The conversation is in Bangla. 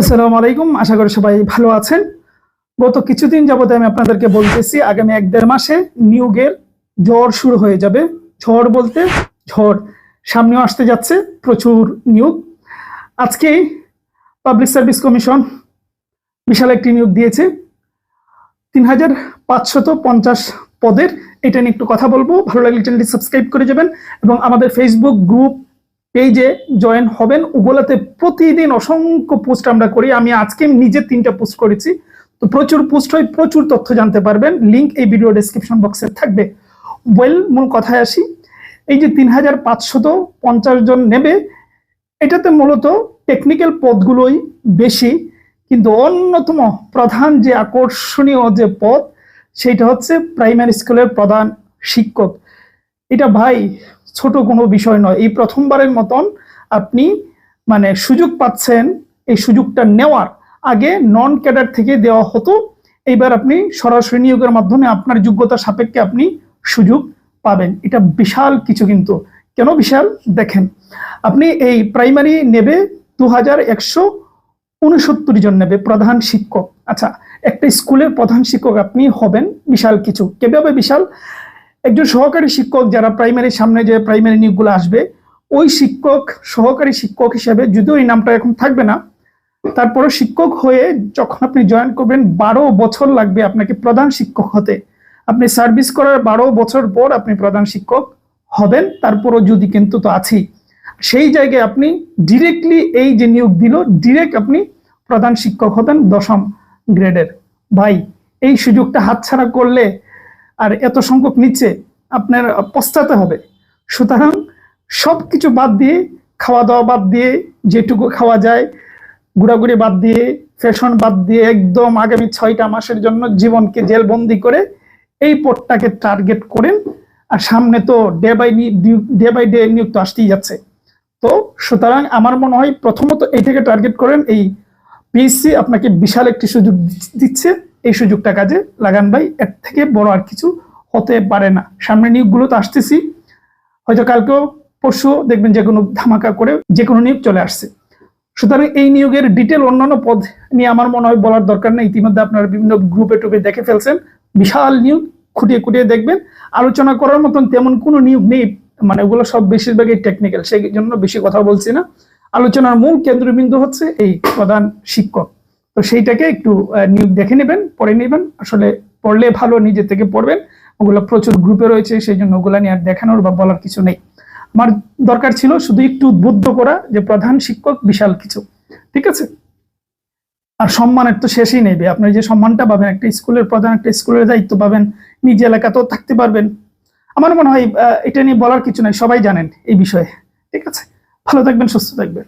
আসসালামু আলাইকুম। আশা করি সবাই ভালো আছেন। গত কিছুদিন যাবত আমি আপনাদেরকে বলতেছি, আগামী এক দেড় মাসে নিয়োগের ঝড় শুরু হয়ে যাবে। ঝড় বলতে ঝড়। সামনেও আসতে যাচ্ছে, প্রচুর নিয়োগ। আজকে পাবলিক সার্ভিস কমিশন বিশাল একটি নিয়োগ দিয়েছে। তিন হাজার পাঁচশত পঞ্চাশ পদের। এটা নিয়ে একটু কথা বলব। ভালো লাগলে চ্যানেলটি সাবস্ক্রাইব করে যাবেন এবং আমাদের ফেসবুক গ্রুপ পেজে জয়েন হবেন। ওগুলাতে প্রতিদিন অসংখ্য পোস্ট আমরা করি। আমি আজকে নিজে তিনটা পোস্ট করেছি। তো প্রচুর পোস্ট হয়, প্রচুর তথ্য জানতে পারবেন। লিংক এই ভিডিও ডেসক্রিপশন বক্সে থাকবে। ওয়েল মূল কথায় আসি। এই যে তিন হাজার পাঁচশত পঞ্চাশ জন নেবে, এটাতে মূলত টেকনিক্যাল পদগুলোই বেশি। কিন্তু অন্যতম প্রধান যে আকর্ষণীয় যে পদ, সেটা হচ্ছে প্রাইমারি স্কুলের প্রধান শিক্ষক। এটা ভাই ছোট কোনো বিষয় নয়। এই প্রথমবারের মতন আপনি মানে সুযোগ পাচ্ছেন, এই সুযোগটা নেওয়ার। আগে নন ক্যাডার থেকে দেওয়া হতো, এইবার আপনি সরাসরি নিয়োগের মাধ্যমে আপনার যোগ্যতা সাপেক্ষে আপনি সুযোগ পাবেন। এটা বিশাল কিছু কিন্তু। কেন বিশাল? দেখেন, আপনি এই প্রাইমারি নেবে দু হাজার একশো উনসত্তর জন নেবে প্রধান শিক্ষক। আচ্ছা একটা স্কুলের প্রধান শিক্ষক আপনি হবেন, বিশাল কিছু। কীভাবে বিশাল? একজন সহকারী শিক্ষক যারা প্রাইমারির সামনে যে প্রাইমারি নিয়োগগুলো আসবে, ওই শিক্ষক, সহকারী শিক্ষক হিসেবে যদিও এই নামটা এখন থাকবে না তারপরে শিক্ষক হয়ে যখন আপনি জয়েন করবেন, বারো বছর লাগবে আপনাকে প্রধান শিক্ষক হতে। আপনি সার্ভিস করার বারো বছর পর আপনি প্রধান শিক্ষক হবেন, তারপরও যদি কিন্তু তো আছেই। সেই জায়গায় আপনি ডিরেক্টলি এই যে নিয়োগ দিল ডিরেক্ট আপনি প্রধান শিক্ষক হবেন দশম গ্রেডের ভাই, এই সুযোগটা হাতছাড়া করলে আর এত সংখ্যক নিচ্ছে আপনার পস্তাতে হবে। সুতরাং সব কিছু বাদ দিয়ে খাওয়া দাওয়া বাদ দিয়ে, যেটুকু খাওয়া যায়, ঘোরাঘুরি বাদ দিয়ে ফ্যাশন বাদ দিয়ে, একদম আগামী ছয়টা মাসের জন্য জীবনকে জেলবন্দি করে এই পথটাকে টার্গেট করেন। আর সামনে তো day by day by day নিয়োগ তো আসতেই যাচ্ছে। তো সুতরাং আমার মনে হয় প্রথমত এইটাকে টার্গেট করেন। এই পিএসসি আপনাকে বিশাল একটি সুযোগ দিচ্ছে। এই সুযোগটা কাজে লাগান ভাই। এর থেকে বড় আর কিছু হতে পারে না। সামনে নিয়োগগুলো তো আসতেছি। হয়তো কালকেও পরশু দেখবেন যে কোনো ধামাকা করে যে কোনো নিয়োগ চলে আসছে। সুতরাং এই নিয়োগের ডিটেল অন্যান্য পদ নিয়ে আমার মনে হয় বলার দরকার নেই। ইতিমধ্যে আপনারা বিভিন্ন গ্রুপে টুপে দেখে ফেলছেন। বিশাল নিয়োগ খুঁটিয়ে খুঁটিয়ে দেখবেন। আলোচনা করার মতন তেমন কোনো নিয়োগ নেই। মানে ওগুলো সব বেশিরভাগই টেকনিক্যাল সেই জন্য বেশি কথা বলছি না। আলোচনার মূল কেন্দ্রবিন্দু হচ্ছে এই প্রধান শিক্ষক। তো সেইটাকে একটু নিয়োগ দেখে নেবেন, পড়ে নেবেন। আসলে পড়লে ভালো, নিজে থেকে পড়বেন। ওগুলো প্রচুর গ্রুপে রয়েছে, সেই জন্য ওগুলা নিয়ে আর দেখানোর বা বলার কিছু নেই। আমার দরকার ছিল শুধু একটু উদ্বুদ্ধ করা যে প্রধান শিক্ষক বিশাল কিছু, ঠিক আছে? আর সম্মানের তো শেষই নেবে আপনি যে সম্মানটা পাবেন, একটা স্কুলের প্রধান, একটা স্কুলের দায়িত্ব পাবেন, নিজ এলাকাতেও থাকতে পারবেন। আমার মনে হয় এটা নিয়ে বলার কিছু নাই, সবাই জানেন এই বিষয়ে, ঠিক আছে? ভালো থাকবেন, সুস্থ থাকবেন।